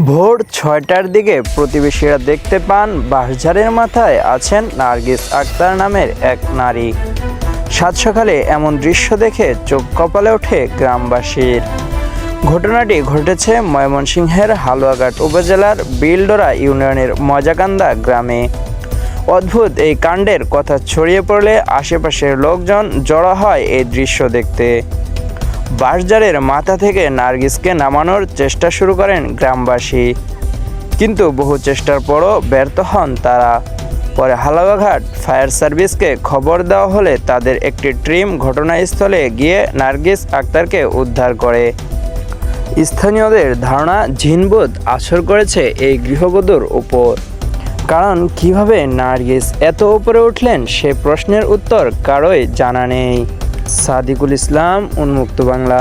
ভোর ছয়টার দিকে প্রতিবেশীরা দেখতে পান বাঁশঝাড়ের মাথায় আছেন নার্গিস আক্তার নামের এক নারী। সাত সকালে এমন দৃশ্য দেখে চোখ কপালে ওঠে গ্রামবাসীর। ঘটনাটি ঘটেছে ময়মনসিংহের হালুয়াঘাট উপজেলার বিলডোরা ইউনিয়নের মজাকান্দা গ্রামে। অদ্ভুত এই কাণ্ডের কথা ছড়িয়ে পড়লে আশেপাশের লোকজন জড়ো হয় এই দৃশ্য দেখতে। বাঁশঝাড়ের মাথা থেকে নার্গিসকে নামানোর চেষ্টা শুরু করেন গ্রামবাসী। কিন্তু বহু চেষ্টার পরও ব্যর্থ হন তারা। পরে হালাবাঘাট ফায়ার সার্ভিসকে খবর দেওয়া হলে তাদের একটি টিম ঘটনাস্থলে গিয়ে নার্গিস আক্তারকে উদ্ধার করে। স্থানীয়দের ধারণা ঝিনবোধ আসর করেছে এই গৃহবধূর উপর। কারণ কীভাবে নার্গিস এত উপরে উঠলেন সে প্রশ্নের উত্তর কারোই জানা নেই। সাদিকুল ইসলাম উন্মুক্ত বাংলা।